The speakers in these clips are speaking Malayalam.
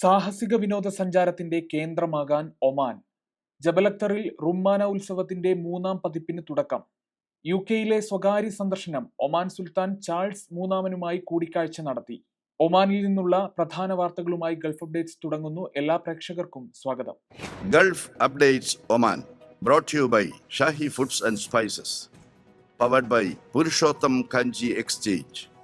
സാഹസിക വിനോദസഞ്ചാരത്തിന്റെ കേന്ദ്രമാകാൻ ഒമാൻ. ജബലക്തറിൽ റുമ്മാന ഉത്സവത്തിന്റെ മൂന്നാം പതിപ്പിന് തുടക്കം. യു കെയിലെ സ്വകാര്യ സന്ദർശനം ഒമാൻ സുൽത്താൻ ചാൾസ് മൂന്നാമനുമായി കൂടിക്കാഴ്ച നടത്തി. ഒമാനിൽ നിന്നുള്ള പ്രധാന വാർത്തകളുമായി ഗൾഫ് അപ്ഡേറ്റ്സ് തുടങ്ങുന്നു. എല്ലാ പ്രേക്ഷകർക്കും സ്വാഗതം. Gulf updates Oman brought you by Shahi foods and spices powered by Purushottam Kanji exchange.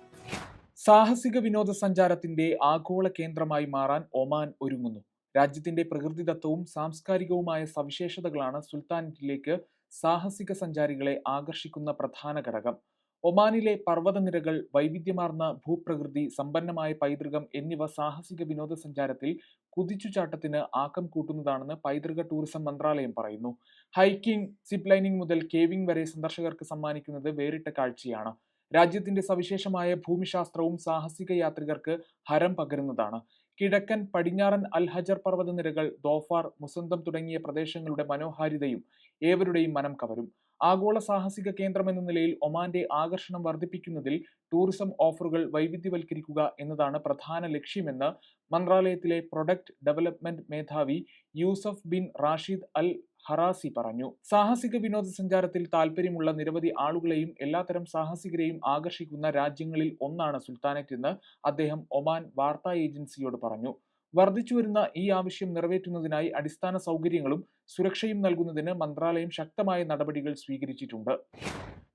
സാഹസിക വിനോദസഞ്ചാരത്തിന്റെ ആഗോള കേന്ദ്രമായി മാറാൻ ഒമാൻ ഒരുങ്ങുന്നു. രാജ്യത്തിന്റെ പ്രകൃതിദത്തവും സാംസ്കാരികവുമായ സവിശേഷതകളാണ് സുൽത്താനറ്റിലേക്ക് സാഹസിക സഞ്ചാരികളെ ആകർഷിക്കുന്ന പ്രധാന ഘടകം. ഒമാനിലെ പർവതനിരകൾ വൈവിധ്യമാർന്ന ഭൂപ്രകൃതി സമ്പന്നമായ പൈതൃകം എന്നിവ സാഹസിക വിനോദസഞ്ചാരത്തിൽ കുതിച്ചുചാട്ടത്തിന് ആക്കം കൂട്ടുന്നതാണെന്ന് പൈതൃക ടൂറിസം മന്ത്രാലയം പറയുന്നു. ഹൈക്കിംഗ് സിപ്ലൈനിംഗ് മുതൽ കേവിംഗ് വരെ സന്ദർശകർക്ക് സമ്മാനിക്കുന്നത് വേറിട്ട കാഴ്ചയാണ്. രാജ്യത്തിന്റെ സവിശേഷമായ ഭൂമിശാസ്ത്രവും സാഹസിക യാത്രികർക്ക് ഹരം പകരുന്നതാണ്. കിഴക്കൻ പടിഞ്ഞാറൻ അൽഹജർ ഹജർ പർവതനിരകൾ ദോഫാർ മുസന്തം തുടങ്ങിയ പ്രദേശങ്ങളുടെ മനോഹാരിതയും ഏവരുടെയും മനം കവരും. ആഗോള സാഹസിക കേന്ദ്രം എന്ന നിലയിൽ ഒമാന്റെ ആകർഷണം വർദ്ധിപ്പിക്കുന്നതിൽ ടൂറിസം ഓഫറുകൾ വൈവിധ്യവൽക്കരിക്കുക എന്നതാണ് പ്രധാന ലക്ഷ്യമെന്ന് മന്ത്രാലയത്തിലെ പ്രൊഡക്റ്റ് ഡെവലപ്മെന്റ് മേധാവി Yusuf bin Rashid al Harrasi പറഞ്ഞു. സാഹസിക വിനോദസഞ്ചാരത്തിൽ താല്പര്യമുള്ള നിരവധി ആളുകളെയും എല്ലാത്തരം സാഹസികരെയും ആകർഷിക്കുന്ന രാജ്യങ്ങളിൽ ഒന്നാണ് സുൽത്താനറ്റ് എന്ന് അദ്ദേഹം ഒമാൻ വാർത്താ ഏജൻസിയോട് പറഞ്ഞു. വർദ്ധിച്ചുവരുന്ന ഈ ആവശ്യം നിറവേറ്റുന്നതിനായി അടിസ്ഥാന സൗകര്യങ്ങളും സുരക്ഷയും നൽകുന്നതിന് മന്ത്രാലയം ശക്തമായ നടപടികൾ സ്വീകരിച്ചിട്ടുണ്ട്.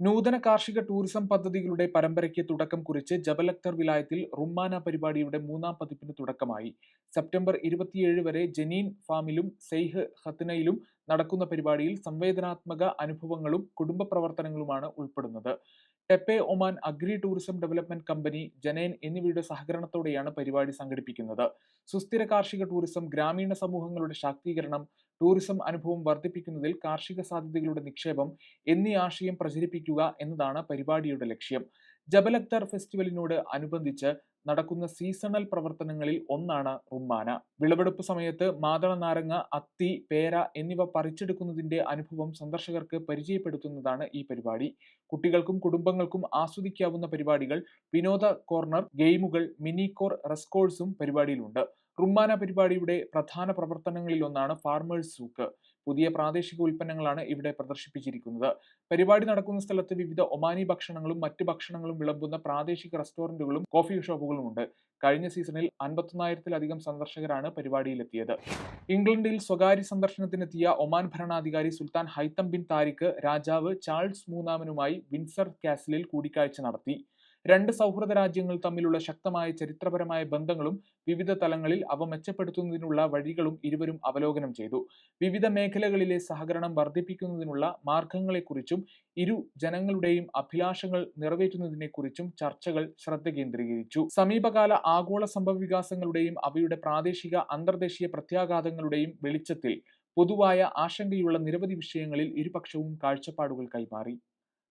നൂതന കാർഷിക ടൂറിസം പദ്ധതികളുടെ പരമ്പരയ്ക്ക് തുടക്കം കുറിച്ച് ജബലക്തർ വിലായത്തിൽ റുമ്മാന പരിപാടിയുടെ മൂന്നാം പതിപ്പിന് തുടക്കമായി. സെപ്റ്റംബർ ഇരുപത്തിയേഴ് വരെ ജനീൻ ഫാമിലും സെയ്ഹ് ഹത്തിനയിലും നടക്കുന്ന പരിപാടിയിൽ സംവേദനാത്മക അനുഭവങ്ങളും കുടുംബ പ്രവർത്തനങ്ങളുമാണ് ഉൾപ്പെടുന്നത്. ടെപ്പെ Oman agri tourism development company ജനയൻ എന്നിവയുടെ സഹകരണത്തോടെയാണ് പരിപാടി സംഘടിപ്പിക്കുന്നത്. സുസ്ഥിര കാർഷിക ടൂറിസം ഗ്രാമീണ സമൂഹങ്ങളുടെ ശാക്തീകരണം ടൂറിസം അനുഭവം വർദ്ധിപ്പിക്കുന്നതിൽ കാർഷിക സാധ്യതകളുടെ നിക്ഷേപം എന്നീ ആശയം പ്രചരിപ്പിക്കുക എന്നതാണ് പരിപാടിയുടെ ലക്ഷ്യം. ജബൽ ഫെസ്റ്റിവലിനോട് അനുബന്ധിച്ച് നടക്കുന്ന സീസണൽ പ്രവർത്തനങ്ങളിൽ ഒന്നാണ് റുമ്മാന. വിളവെടുപ്പ് സമയത്ത് മാതള നാരങ്ങ അത്തി പേര എന്നിവ പറിച്ചെടുക്കുന്നതിന്റെ അനുഭവം സന്ദർശകർക്ക് പരിചയപ്പെടുത്തുന്നതാണ് ഈ പരിപാടി. കുട്ടികൾക്കും കുടുംബങ്ങൾക്കും ആസ്വദിക്കാവുന്ന പരിപാടികൾ വിനോദ കോർണർ ഗെയിമുകൾ മിനി കോർ റെസ്കോഴ്സും പരിപാടിയിലുണ്ട്. റുമ്മാന പരിപാടിയുടെ പ്രധാന പ്രവർത്തനങ്ങളിൽ ഒന്നാണ് ഫാർമേഴ്സ് സൂക്ക് പുതിയ പ്രാദേശിക ഉൽപ്പന്നങ്ങളാണ് ഇവിടെ പ്രദർശിപ്പിച്ചിരിക്കുന്നത്. പരിപാടി നടക്കുന്ന സ്ഥലത്ത് വിവിധ ഒമാനി ഭക്ഷണങ്ങളും മറ്റ് ഭക്ഷണങ്ങളും വിളമ്പുന്ന പ്രാദേശിക റെസ്റ്റോറന്റുകളും കോഫി ഷോപ്പുകളും ഉണ്ട്. കഴിഞ്ഞ സീസണിൽ അൻപത്തൊന്നായിരത്തിലധികം സന്ദർശകരാണ് പരിപാടിയിലെത്തിയത്. ഇംഗ്ലണ്ടിൽ സ്വകാര്യ സന്ദർശനത്തിനെത്തിയ ഒമാൻ ഭരണാധികാരി സുൽത്താൻ ഹൈത്തം ബിൻ താരിഖ് രാജാവ് ചാൾസ് മൂന്നാമനുമായി വിൻസർ കാസിലിൽ കൂടിക്കാഴ്ച നടത്തി. രണ്ട് സൗഹൃദ രാജ്യങ്ങൾ തമ്മിലുള്ള ശക്തമായ ചരിത്രപരമായ ബന്ധങ്ങളും വിവിധ തലങ്ങളിൽ അവ മെച്ചപ്പെടുത്തുന്നതിനുള്ള വഴികളും ഇരുവരും അവലോകനം ചെയ്തു. വിവിധ മേഖലകളിലെ സഹകരണം വർദ്ധിപ്പിക്കുന്നതിനുള്ള മാർഗങ്ങളെക്കുറിച്ചും ഇരു ജനങ്ങളുടെയും അഭിലാഷങ്ങൾ നിറവേറ്റുന്നതിനെക്കുറിച്ചും ചർച്ചകൾ ശ്രദ്ധ കേന്ദ്രീകരിച്ചു. സമീപകാല ആഗോള സംഭവവികാസങ്ങളുടെയും അവയുടെ പ്രാദേശിക അന്തർദേശീയ പ്രത്യാഘാതങ്ങളുടെയും വെളിച്ചത്തിൽ പൊതുവായ ആശങ്കയുള്ള നിരവധി വിഷയങ്ങളിൽ ഇരുപക്ഷവും കാഴ്ചപ്പാടുകൾ കൈമാറി.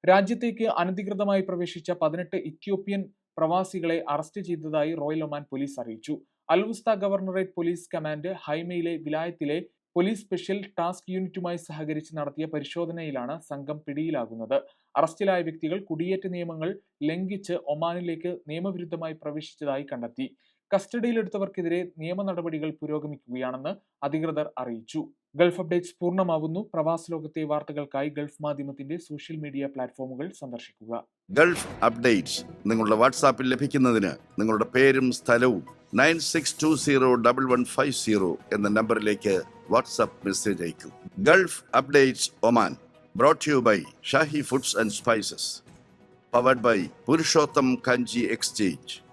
രാജ്യത്തേക്ക് അനധികൃതമായി പ്രവേശിച്ച പതിനെട്ട് ഇത്യോപ്യൻ പ്രവാസികളെ അറസ്റ്റ് ചെയ്തതായി റോയൽ ഒമാൻ പോലീസ് അറിയിച്ചു. Al Wusta governorate police command ഹൈമയിലെ വിലായത്തിലെ പോലീസ് സ്പെഷ്യൽ ടാസ്ക് യൂണിറ്റുമായി സഹകരിച്ച് നടത്തിയ പരിശോധനയിലാണ് സംഘം പിടിയിലാകുന്നത്. അറസ്റ്റിലായ വ്യക്തികൾ കുടിയേറ്റ നിയമങ്ങൾ ലംഘിച്ച് ഒമാനിലേക്ക് നിയമവിരുദ്ധമായി പ്രവേശിച്ചതായി കണ്ടെത്തി. കസ്റ്റഡിയിലെടുത്തവർക്കെതിരെ നിയമ നടപടികൾ പുരോഗമിക്കുകയാണെന്ന് അധികൃതർ അറിയിച്ചു. ഗൾഫ് അപ്ഡേറ്റ്സ് പൂർണമാവുന്നു. പ്രവാസ ലോകത്തെ വാർത്തകൾക്കായി ഗൾഫ് മാധ്യമത്തിന്റെ സോഷ്യൽ മീഡിയ പ്ലാറ്റ്ഫോമുകൾ സന്ദർശിക്കുക. ഗൾഫ് അപ്ഡേറ്റ്സ് നിങ്ങളുടെ വാട്സാപ്പിൽ ലഭിക്കുന്നതിന് നിങ്ങളുടെ പേരും സ്ഥലവും nine six two zero double one five zero എന്ന നമ്പറിലേക്ക് വാട്സാപ്പ് മെസ്സേജ് അയക്കും. Gulf updates Oman brought you by Shahi foods and spices powered by Purushottam Kanji exchange.